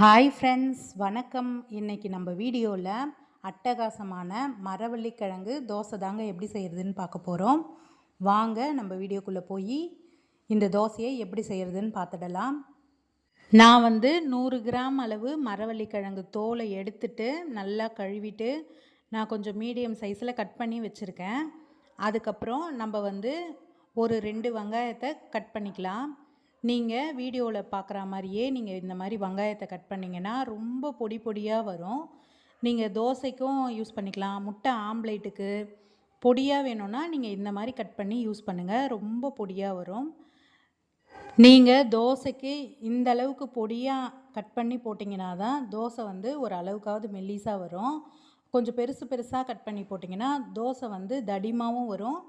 Hi friends வணக்கம். இன்றைக்கி நம்ம வீடியோவில் அட்டகாசமான மரவள்ளிக்கிழங்கு தோசை தாங்க எப்படி செய்கிறதுன்னு பார்க்க போகிறோம் வாங்க நம்ம வீடியோக்குள்ளே போய் இந்த தோசையை எப்படி செய்கிறதுன்னு பார்த்துடலாம். நான் வந்து நூறு கிராம் அளவு மரவள்ளிக்கிழங்கு தோலை எடுத்துட்டு நல்லா கழுவிட்டு நான் கொஞ்சம் மீடியம் சைஸில் கட் பண்ணி வச்சுருக்கேன். அதுக்கப்புறம் நம்ம வந்து ஒரு ரெண்டு வெங்காயத்தை கட் பண்ணிக்கலாம். நீங்கள் வீடியோவில் பார்க்குற மாதிரியே நீங்கள் இந்த மாதிரி வெங்காயத்தை கட் பண்ணிங்கன்னா ரொம்ப பொடி பொடியாக வரும். நீங்கள் தோசைக்கும் யூஸ் பண்ணிக்கலாம். முட்டை ஆம்லேட்டுக்கு பொடியாக வேணும்னா நீங்கள் இந்த மாதிரி கட் பண்ணி யூஸ் பண்ணுங்கள் ரொம்ப பொடியாக வரும். நீங்கள் தோசைக்கு இந்த அளவுக்கு பொடியாக கட் பண்ணி போட்டிங்கன்னா தான் தோசை வந்து ஒரு அளவுக்காவது மெல்லிஸாக வரும். கொஞ்சம் பெருசு பெருசாக கட் பண்ணி போட்டிங்கன்னா தோசை வந்து தடிமாவும் வரும்.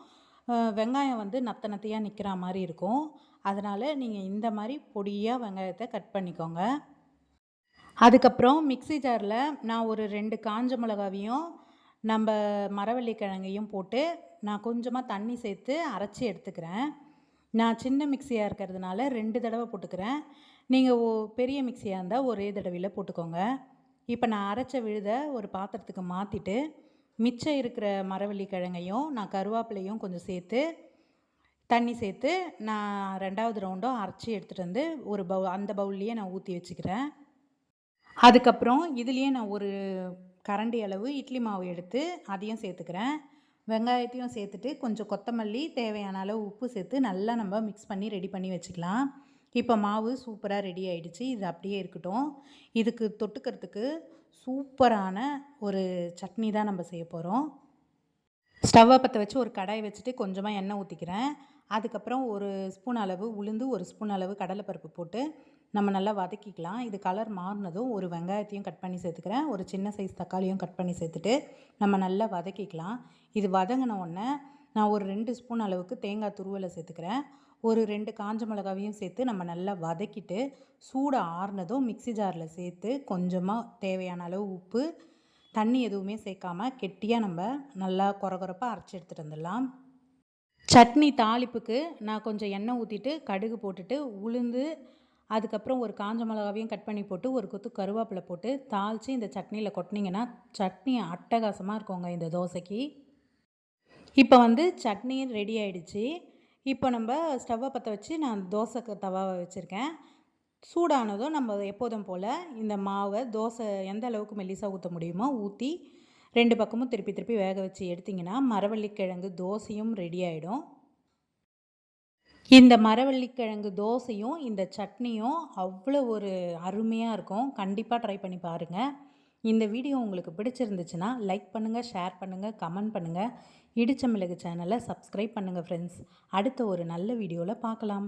வெங்காயம் வந்து நத்த நத்தையாக நிற்கிற மாதிரி இருக்கும். அதனால் நீங்கள் இந்த மாதிரி பொடியாக வெங்காயத்தை கட் பண்ணிக்கோங்க. அதுக்கப்புறம் மிக்சி ஜாரில் நான் ஒரு ரெண்டு காஞ்ச மிளகாவையும் நம்ம மரவள்ளி கிழங்கையும் போட்டு நான் கொஞ்சமாக தண்ணி சேர்த்து அரைச்சி எடுத்துக்கிறேன். நான் சின்ன மிக்சியாக இருக்கிறதுனால ரெண்டு தடவை போட்டுக்கிறேன். நீங்கள் ஓ பெரிய மிக்சியாக இருந்தால் ஒரே தடவையில் போட்டுக்கோங்க. இப்போ நான் அரைச்ச விழுத ஒரு பாத்திரத்துக்கு மாற்றிட்டு மிச்சம் இருக்கிற மரவள்ளி கிழங்கையும் நான் கருவேப்பிலையும் கொஞ்சம் சேர்த்து தண்ணி சேர்த்து நான் ரெண்டாவது ரவுண்டும் அரைச்சி எடுத்துகிட்டு வந்து ஒரு பவு அந்த பவுல்லையே நான் ஊற்றி வச்சுக்கிறேன். அதுக்கப்புறம் இதுலேயே நான் ஒரு கரண்டி அளவு இட்லி மாவு எடுத்து அதையும் சேர்த்துக்கிறேன். வெங்காயத்தையும் சேர்த்துட்டு கொஞ்சம் கொத்தமல்லி தேவையான அளவு உப்பு சேர்த்து நல்லா நம்ம மிக்ஸ் பண்ணி ரெடி பண்ணி வச்சுக்கலாம். இப்போ மாவு சூப்பராக ரெடி ஆகிடுச்சு இது அப்படியே இருக்கட்டும். இதுக்கு தொட்டுக்கிறதுக்கு சூப்பரான ஒரு சட்னி தான் நம்ம செய்ய போகிறோம் ஸ்டவ்வை பற்ற வச்சு ஒரு கடாய் வச்சுட்டு கொஞ்சமாக எண்ணெய் ஊற்றிக்கிறேன் அதுக்கப்புறம் ஒரு ஸ்பூன் அளவு உளுந்து ஒரு ஸ்பூன் அளவு கடலைப்பருப்பு போட்டு நம்ம நல்லா வதக்கிக்கலாம். இது கலர் மாறினதும் ஒரு வெங்காயத்தையும் கட் பண்ணி சேர்த்துக்கிறேன். ஒரு சின்ன சைஸ் தக்காளியும் கட் பண்ணி சேர்த்துட்டு நம்ம நல்லா வதக்கிக்கலாம். இது வதங்கின உடனே நான் ஒரு ரெண்டு ஸ்பூன் அளவுக்கு தேங்காய் துருவலை சேர்த்துக்கிறேன். ஒரு ரெண்டு காஞ்ச மிளகாவையும் சேர்த்து நம்ம நல்லா வதக்கிட்டு சூடு ஆறுனதும் மிக்சி ஜாரில் சேர்த்து கொஞ்சமாக தேவையான அளவு உப்பு தண்ணி எதுவுமே சேர்க்காம கெட்டியாக நம்ம நல்லா குறகுறப்பாக அரைச்சி எடுத்துகிட்டு வந்துடலாம். சட்னி தாளிப்புக்கு நான் கொஞ்சம் எண்ணெய் ஊற்றிட்டு கடுகு போட்டுட்டு உளுந்து அதுக்கப்புறம் ஒரு காஞ்ச மிளகாவையும் கட் பண்ணி போட்டு ஒரு கொத்து கருவேப்பிலை போட்டு தாளித்து இந்த சட்னியில் கொட்டினீங்கன்னா சட்னி அட்டகாசமாக இருக்குங்க இந்த தோசைக்கு. இப்போ வந்து சட்னி ரெடி ஆகிடுச்சி இப்போ நம்ம ஸ்டவ்வை பற்ற வச்சு நான் தோசை தவாவை வச்சுருக்கேன். சூடானதும் நம்ம எப்போதும் போல் இந்த மாவை தோசை எந்த அளவுக்கு மெல்லிசாக ஊற்ற முடியுமோ ஊற்றி ரெண்டு பக்கமும் திருப்பி திருப்பி வேக வச்சு எடுத்திங்கன்னா மரவள்ளிக்கிழங்கு தோசையும் ரெடி ஆகிடும் இந்த மரவள்ளிக்கிழங்கு தோசையும் இந்த சட்னியும் அவ்வளோ ஒரு அருமையாக இருக்கும். கண்டிப்பாக ட்ரை பண்ணி பாருங்கள் இந்த வீடியோ உங்களுக்கு பிடிச்சிருந்துச்சுன்னா லைக் பண்ணுங்கள் ஷேர் பண்ணுங்கள் கமெண்ட் பண்ணுங்கள் இடிச்ச மிளகு சேனலை சப்ஸ்கிரைப் பண்ணுங்கள் ஃப்ரெண்ட்ஸ் அடுத்த ஒரு நல்ல வீடியோவில் பார்க்கலாம்.